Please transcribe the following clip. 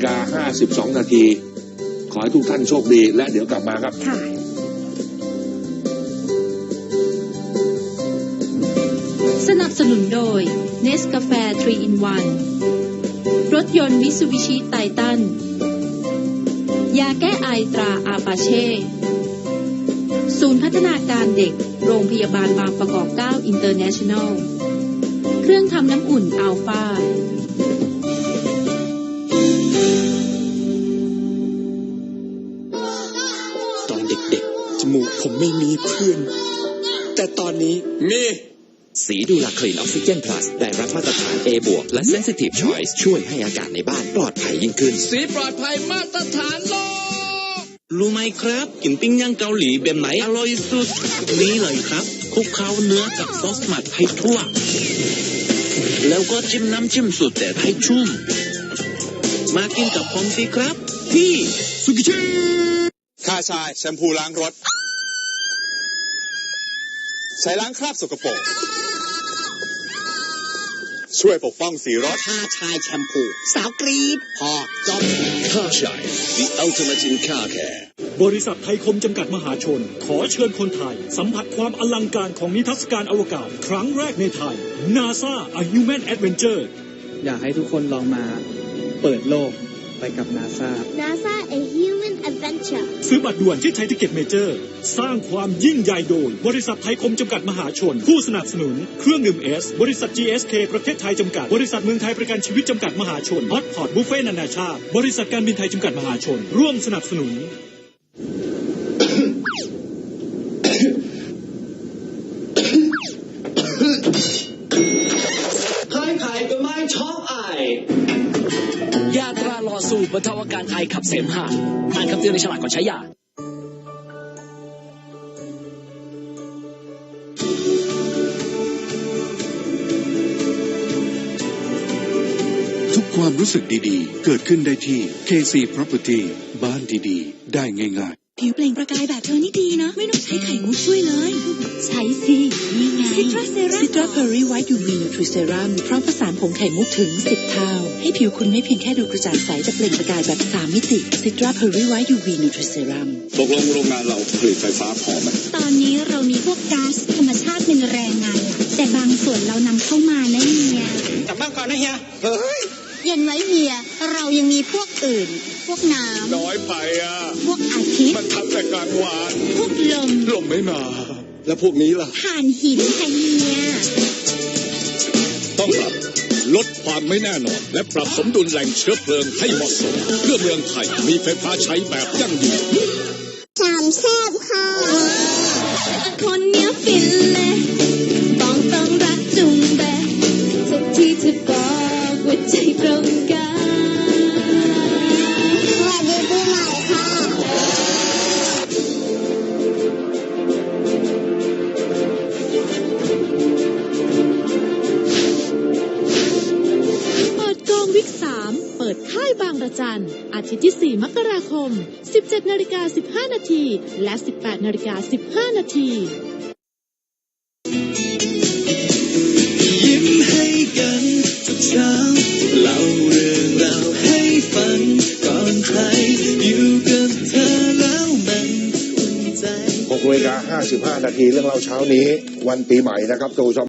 ฬิกา52 นาที ขอให้ทุกท่านโชคดี และเดี๋ยวกลับมาครับค่ะสนับสนุนโดยเนสกาแฟ3 in 1 รถยนต์มิ t ซูบิชิไททัน ยาแก้ไอตราอาปาเช่ ศูนย์พัฒนาการเด็ก โรงพยาบาลบางประกอบ 9 อินเตอร์เนชั่นแนล เครื่องทำน้ำอุ่นอัลฟา ตอนเด็กๆ จมูกผมไม่มีเพื่อน แต่ตอนนี้มี สีดูลาคลีนออกซิเจนพลัสได้รับมาตรฐาน A บวกและ Sensitive Choice ช่วยให้อากาศในบ้านปลอดภัยยิ่งขึ้น สีปลอดภัยมาตรฐานโลกรู้ไหมครับกินปิ้งย่างเกาหลีแบบไหนอร่อยสุด นี่เลยครับคลุกเคล้าเนื้อกับซอสหมักให้ทั่ว แล้วก็จิ้มน้ำจิ้มสูตรเด็ดให้ชุ่ม มากินกับผมสิครับ ที่สุกิชิ ค่าชาย แชมพูล้างรถ ใช้ล้างคราบสกปรก ช่วยปกป้องสีรถค่าชายแชมพู สาวกรีดพอจบค่าชาย The Ultimate in Car Care บริษัทไทยคมจำกัดมหาชน ขอเชิญคนไทย สัมผัสความอลังการของนิทรรศการอวกาศ ครั้งแรกในไทย NASA A Human Adventure อยากให้ทุกคนลองมาเปิดโลกไปกับนาซา NASA A Human Adventure ซื้อบัตรด่วนที่ไทยทิเก็ตเมเจอร์ สร้างความยิ่งใหญ่โดย บริษัทไทยคมจำกัดมหาชน ผู้สนับสนุน เครื่องดื่มเอส บริษัท GSK ประเทศไทยจำกัด บริษัทเมืองไทยประกันชีวิตจำกัดมหาชนฮอตพอตบุฟเฟ่นานาชาติ บริษัทการบินไทยจำกัดมหาชน ร่วมสนับสนุนใครขายก็ไม่ชอบไอยาตราลอ สูบรรเทาอาการไอขับเสมหะอ่านคำเตือนในฉลากก่อนใช้ยาทุกความรู้สึกดีๆ เกิดขึ้นได้ที่ KC Property บ้านดีๆ ได้ง่ายๆ ผิวเปล่งประกายแบบเธอนี่ดีนะ ไม่ต้องใช้ไข่มุกช่วยเลย ใช้สินี่ไงซิตราเซรั่มซิตราเพอร์รี่ไวท์ยูวีนูทริเซรั่มพร้อมผสานผงไข่มุกถึง 10 เท่า ให้ผิวคุณไม่เพียงแค่ดูกระจ่างใสแต่เปล่งประกายแบบ 3 มิติซิตราเพอร์รี่ไวท์ยูวีนูทริเซรั่มตกลงโรงงานเราผลิตไฟฟ้าพอไหมตอนนี้เรามีพวกก๊าซธรรมชาติเป็นแรงงานหลักแต่บางส่วนเรานำเข้ามานะเฮียกลับบ้านก่อนนะเฮียเฮ้ยเย็นไว้เฮียเรายังมีพวกอื่นพ วกน้น้อยไปอะำพวกอาทิตย์มันทำแต่กลางวันพวกลม ลมไม่มา แล้วพวกนี้ล่ะถ่านหินค่ะเฮียต้องปรับลดความไม่แน่นอน และปรับสมดุลแหล่งเชื้อเพลิงให้เหมาะสม เพื่อเมืองไทยมีไฟฟ้าใช้แบบยั่งยืนสามแซ่บค่ะคนเนี้ยฟิน บางระจัน อาทิตย์ที่ 4 มกราคม 17นาฬิกา15 นาที และ 18นาฬิกา15 นาที ยิ้มให้กันทุกเช้าเล่าเรื่องราวให้ฟังก่อนใครอยู่กับเธอแล้วมันอุ่นใจ6นาฬิกา55 นาทีเรื่องเล่าเช้านี้ วันปีใหม่นะครับตัวชม